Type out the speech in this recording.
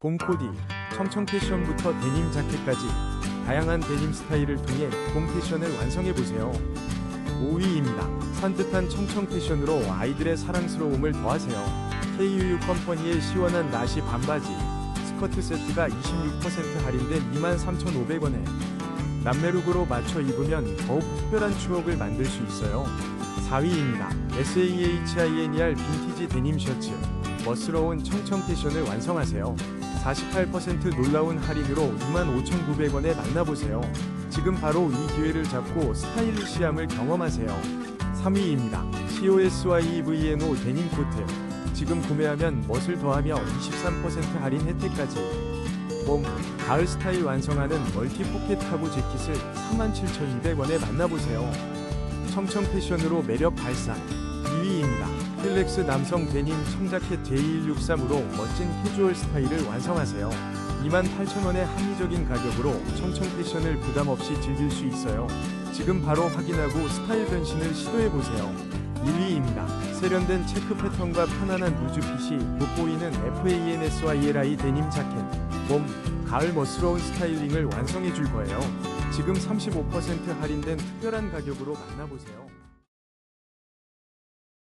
봄 코디, 청청 패션부터 데님 자켓까지 다양한 데님 스타일을 통해 봄 패션을 완성해보세요. 5위입니다. 산뜻한 청청 패션으로 아이들의 사랑스러움을 더하세요. KUU 컴퍼니의 시원한 나시 반바지, 스커트 세트가 26% 할인된 23,500원에 남매룩으로 맞춰 입으면 더욱 특별한 추억을 만들 수 있어요. 4위입니다. SAHINER 빈티지 데님 셔츠. 멋스러운 청청 패션을 완성하세요. 48% 놀라운 할인으로 25,900원에 만나보세요. 지금 바로 이 기회를 잡고 스타일리시함을 경험하세요. 3위입니다. COSYVNO 데님 코트. 지금 구매하면 멋을 더하며 23% 할인 혜택까지. 봄, 가을 스타일 완성하는 멀티 포켓 카고 재킷을 47,200원에 만나보세요. 청청 패션으로 매력 발산 2위입니다. 필렉스 남성 데님 청자켓 J163으로 멋진 캐주얼 스타일을 완성하세요. 28,000원의 합리적인 가격으로 청청 패션을 부담 없이 즐길 수 있어요. 지금 바로 확인하고 스타일 변신을 시도해보세요. 1위입니다. 세련된 체크 패턴과 편안한 루즈핏이 돋보이는 FANSYLI 데님 자켓. 봄, 가을 멋스러운 스타일링을 완성해 줄 거예요. 지금 35% 할인된 특별한 가격으로 만나보세요.